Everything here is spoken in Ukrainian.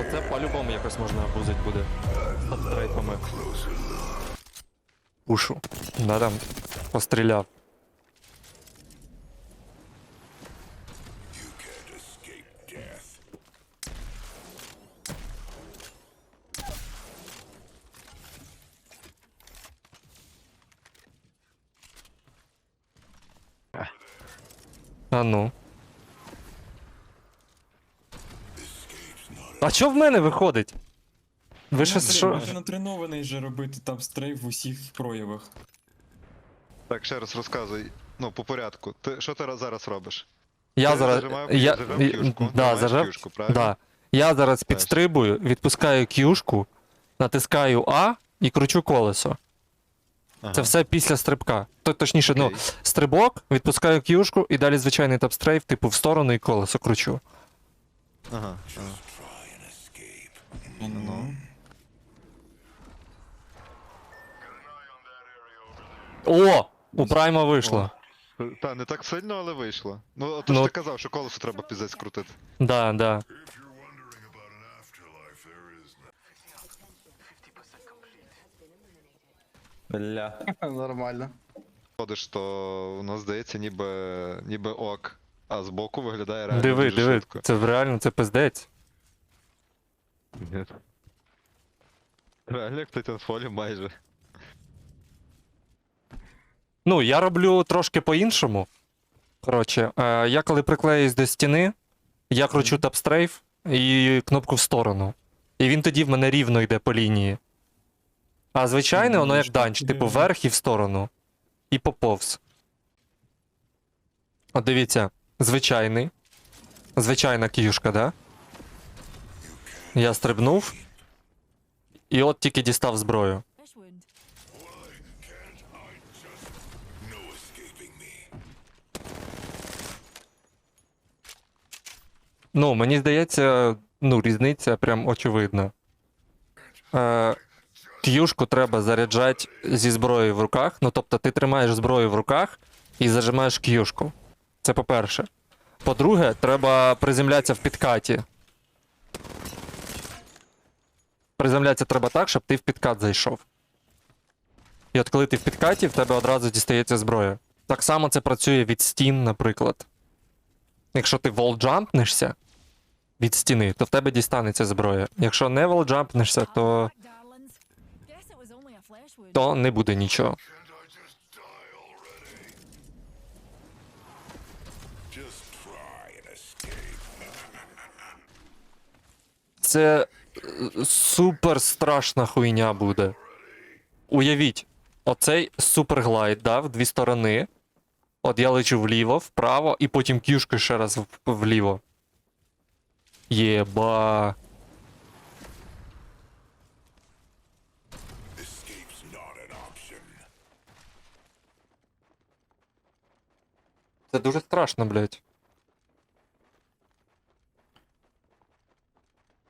Оце по-любому якось можна абузить буде. З трейпами. Пушу. Да там постріляв. А ну. А що в мене виходить? Ви що, Андрій, що? Ти натренований же робити там стрейф в усіх проявах. Так, ще раз розказуй. Ну, по порядку. Ти що ти раз- зараз робиш? Я Ти зараз. зажимав- Я, зажав кюшку, да, зажав, кюшку, правильно? да. Я зараз підстрибую, відпускаю кюшку, натискаю А і кручу колесо. Ага. Це все після стрибка. То, точніше, ну, стрибок, відпускаю кюшку і далі звичайний тапстрейф, типу, в сторону і колесо кручу. Ага. ага. Ну. О! У Прайма вийшло. Та, не так сильно, але вийшло. Ну, ти Ну. ж ти казав, що колесо треба піздець крутити. Да, да. Бля. Нормально. Ходиш, то воно здається ніби, ніби ок, а збоку виглядає реально Диви, дуже диви, швидко. це реально це пиздець. Ні. Реально як Titanfall майже. Ну, я роблю трошки по-іншому. Коротше, е, я коли приклеюсь до стіни, я кручу тапстрейф і кнопку в сторону. І він тоді в мене рівно йде по лінії. А звичайно, Ну, воно як данч, типу вверх і в сторону. І поповз. От дивіться, звичайний. Звичайна кіюшка, да? Я стрибнув. І от тільки дістав зброю. Ну, мені здається, ну, різниця прям очевидна. Е, к'юшку треба заряджати зі зброєю в руках. Ну, тобто, ти тримаєш зброю в руках і зажимаєш к'юшку. Це по-перше. По-друге, треба приземлятися в підкаті. Приземлятися треба так, щоб ти в підкат зайшов. І от коли ти в підкаті, в тебе одразу дістається зброя. Так само це працює від стін, наприклад. Якщо ти волджампнешся від стіни, то в тебе дістанеться зброя. Якщо не волджампнешся, то, то не буде нічого. Це супер страшна хуйня буде. Уявіть, оцей суперглайд, да, в дві сторони. От я лечу вліво, вправо, і потім кюшкою ще раз вліво. Єба. Це дуже страшно, блядь.